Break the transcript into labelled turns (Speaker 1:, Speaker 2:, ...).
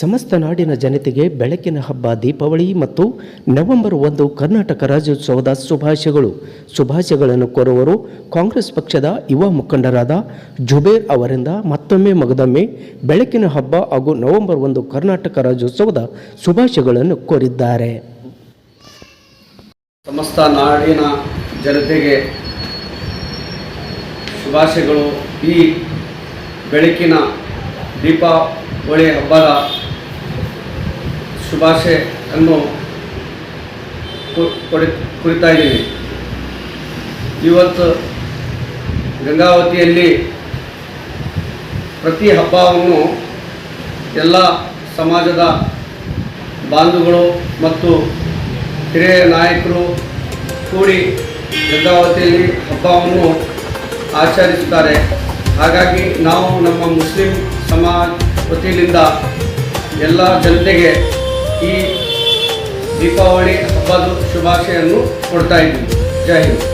Speaker 1: ಸಮಸ್ತ ನಾಡಿನ ಜನತೆಗೆ ಬೆಳಕಿನ ಹಬ್ಬ, ದೀಪಾವಳಿ ಮತ್ತು ನವೆಂಬರ್ ಒಂದು ಕರ್ನಾಟಕ ರಾಜ್ಯೋತ್ಸವದ ಶುಭಾಶಯಗಳು. ಶುಭಾಶಯಗಳನ್ನು ಕೋರುವರು ಕಾಂಗ್ರೆಸ್ ಪಕ್ಷದ ಯುವ ಮುಖಂಡರಾದ ಜುಬೇರ್ ಅವರಿಂದ ಮತ್ತೊಮ್ಮೆ ಮಗದೊಮ್ಮೆ ಬೆಳಕಿನ ಹಬ್ಬ ಹಾಗೂ ನವೆಂಬರ್ ಒಂದು ಕರ್ನಾಟಕ ರಾಜ್ಯೋತ್ಸವದ ಶುಭಾಶಯಗಳನ್ನು ಕೋರಿದ್ದಾರೆ.
Speaker 2: ಸಮಸ್ತ ನಾಡಿನ ಜನತೆಗೆ ಶುಭಾಶಯಗಳು. ಈ ಬೆಳಕಿನ ದೀಪಾವಳಿ ಹಬ್ಬದ ಶುಭಾಶಯನ್ನು ಅನ್ನು ಕೊಡಿ ಕುರಿತಾ ಇದ್ದೀವಿ. ಇವತ್ತು ಗಂಗಾವತಿಯಲ್ಲಿ ಪ್ರತಿ ಹಬ್ಬವನ್ನು ಎಲ್ಲ ಸಮಾಜದ ಬಾಂಧುಗಳು ಮತ್ತು ಹಿರಿಯ ನಾಯಕರು ಕೂಡಿ ಗಂಗಾವತಿಯಲ್ಲಿ ಹಬ್ಬವನ್ನು ಆಚರಿಸುತ್ತಾರೆ. ಹಾಗಾಗಿ ನಾವು ನಮ್ಮ ಮುಸ್ಲಿಂ ಸಮಾಜ ವತಿಯಿಂದ ಎಲ್ಲ ಜನತೆಗೆ ಈ ದೀಪಾವಳಿ ಹಬ್ಬದ ಶುಭಾಶಯನ್ನು ಕೊಡ್ತಾ ಇದ್ದೀವಿ. ಜೈ ಹಿಂದ್.